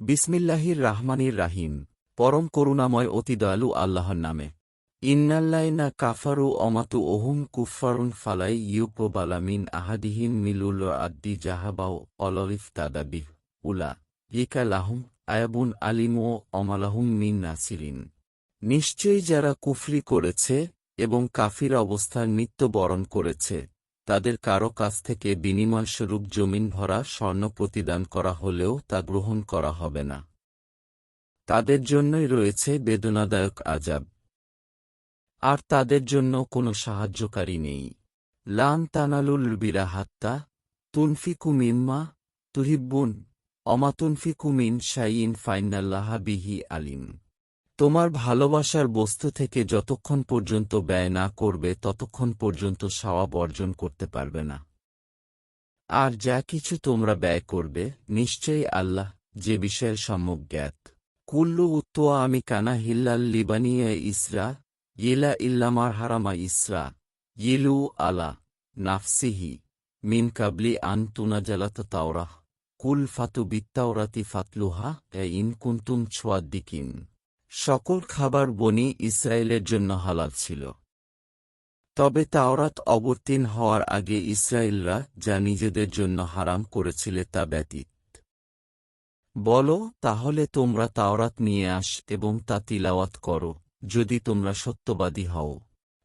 বিসমিল্লাহির রাহমানির রাহিম। পরম করুণাময় অতি দয়ালু আল্লাহর নামে। ইন্নাল্লাইনা কাফারু অমাতু ওহুম কুফারুন ফালাই ইউপবালামিন আহাদিহিম মিলুল আদ্দি জাহাবাও অলরিফ তাদাবিহ উলা, ইকা লাহুম আয়াবুন আলিমো অমালাহুম মিন নাসিরিন। নিশ্চয়ই যারা কুফরি করেছে এবং কাফির অবস্থায় মৃত্যুবরণ করেছে তাদের কারও কাছ থেকে বিনিময়স্বরূপ জমিন ভরা স্বর্ণ প্রতিদান করা হলেও তা গ্রহণ করা হবে না। তাদের জন্যই রয়েছে বেদনাদায়ক আজাব আর তাদের জন্য কোনো সাহায্যকারী নেই। লান তানালুল বিরা হাত্তা, তুনফিকু মিম্মা, তুহিব্বুন, অমাতুনফিকু মিন শাইন ফাইনাল্লাহা বিহি আলিম। তোমার ভালোবাসার বস্তু থেকে যতক্ষণ পর্যন্ত ব্যয় না করবে, ততক্ষণ পর্যন্ত সওয়াব অর্জন করতে পারবে না। আর যা কিছু তোমরা ব্যয় করবে, নিশ্চয়ই আল্লাহ যে বিষয়ের সম্যক জ্ঞাত। কুল্লু উত্তোয়া আমি কানা হিল্লাল লিবানিয়া ইসরা, ইলা ইল্লামার হারামা ইসরা, ইলু আলা নাফসিহি, মিন কাবলি আন তুনাজালাত তাওরাহ। কুল ফাতু বিত্তাওরাতি ফাতলুহা, এ ইন কুন্তুম ছোয়াদ্দিকিন। সকল খাবার বনি ইসরায়েলের জন্য হালাল ছিল। তবে তাওরাত অবতীর্ণ হওয়ার আগে ইসরায়েলরা যা নিজেদের জন্য হারাম করেছিল তা ব্যতীত। বলো, তাহলে তোমরা তাওরাত নিয়ে আস এবং তা তিলাওয়াত করো, যদি তোমরা সত্যবাদী হও।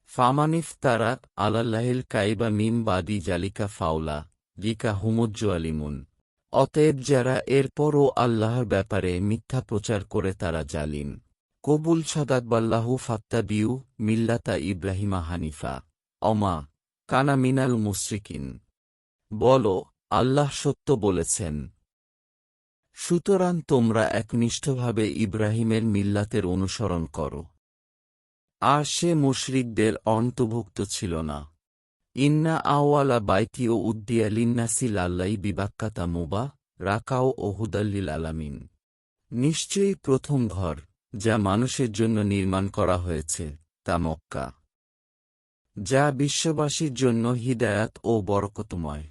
ফামানিফ তারা আলাল্লাহিল কাইবা মিম বাদি জালিকা ফাউলা লিকা হুমুজ্জ আলিমুন অতএব যারা এরপরও আল্লাহর ব্যাপারে মিথ্যা প্রচার করে তারা জালিম। কবুল সদাকবাল্লাহু ফাত্তাবিউ মিল্লাতা ইব্রাহিমা হানিফা। অমা, কানা মিনাল মুশ্রিকিন। বল, আল্লাহ সত্য বলেছেন। সুতরাং তোমরা একনিষ্ঠভাবে ইব্রাহিমের মিল্লাতের অনুসরণ করো। আর সে মুশরিকদের অন্তর্ভুক্ত ছিল না। ইন্না আওয়ালা বাইতি ও উদ্দিয়া লিন্নাসিল আল্লাই বিবাক্কাতা মুবা, রাকাও ও হুদাল্লিল আলামিন। নিশ্চয়ই প্রথম ঘর। যা মানুষের জন্য নির্মাণ করা হয়েছে, তা মক্কা। যা বিশ্ববাসীর জন্য হিদায়াত ও বরকতময়।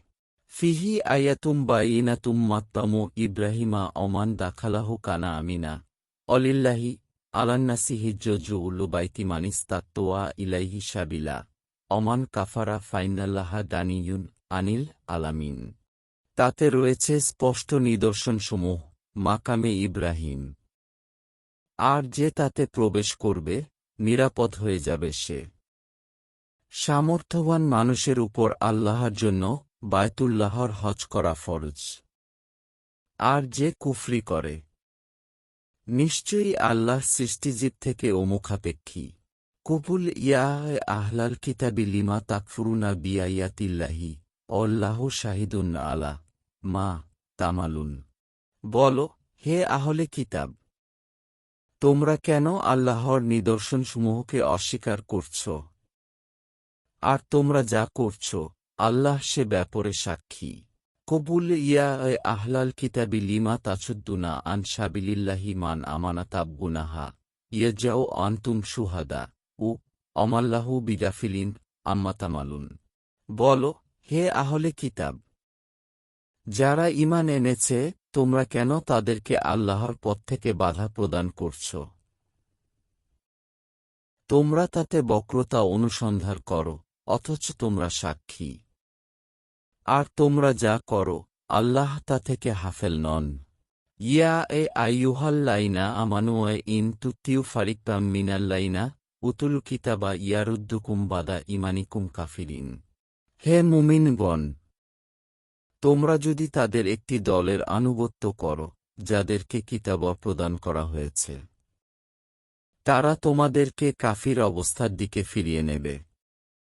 ফিহি আয়াতুম বা ইনাতুম মাত্তামু ইব্রাহিমা অমান দাখালাহু কানা আমিনা। অলিল্লাহি আলান্নাসি হিজ্জু উল্লুবাইতি মানিস্তাত্তোয়া ইলাইহি সাবিলা। অমান কাফারা ফাইনাল্লাহা দানিয়ুন আনিল আলামিন। তাতে রয়েছে স্পষ্ট নিদর্শনসমূহ, মাকামে ইব্রাহিম। আর যে তাতে প্রবেশ করবে, নিরাপদ হয়ে যাবে সে। সামর্থ্যবান মানুষের উপর আল্লাহর জন্য বায়তুল্লাহর হজ করা ফরজ। আর যে কুফরি করে। নিশ্চয়ই আল্লাহ সৃষ্টিজীব থেকে অমুখাপেক্ষী কুপুল ইয়া আহলাল কিতাবি লিমা তাকফুরুনা বিয়াইয়াতিল্লাহি অল্লাহ শাহিদুন আলা, মা তামালুন। বল, হে আহলে কিতাব তোমরা কেন আল্লাহর নিদর্শনসমূহকে অস্বীকার করছ? আর তোমরা যা করছ, আল্লাহ সে ব্যাপারে সাক্ষী। কবুল ইয়া আহলাল কিতাবি লিমা তাছুদ্দুনা আন সাবিলিল্লাহি মান আমানা তাবগুনাহা ইয়াজাও আন্তুম সুহাদা উ অমাল্লাহু বিদাফিলিন আম্মাতামালুন বল, হে আহলে কিতাব, যারা ইমান এনেছে তোমরা কেন তাদেরকে আল্লাহর পথ থেকে বাধা প্রদান করছ? তোমরা তাতে বক্রতা অনুসন্ধান করো, অথচ তোমরা সাক্ষী। আর তোমরা যা করো, আল্লাহ তা থেকে হাফেল নন। ইয়া এ আইয়ুহাল্লাইনা আমানুয়ে ইন তুত্তিউ ফারিকাম মিনাল্লাইনা উতুল কিতাবা ইয়ারুদ্দুকুম বাদা ইমানিকুম কাফিরিন। হে মুমিনগণ তোমরা যদি তাদের একটি দলের আনুগত্য করো, যাদেরকে কিতাব প্রদান করা হয়েছে, তারা তোমাদেরকে কাফির অবস্থার দিকে ফিরিয়ে নেবে।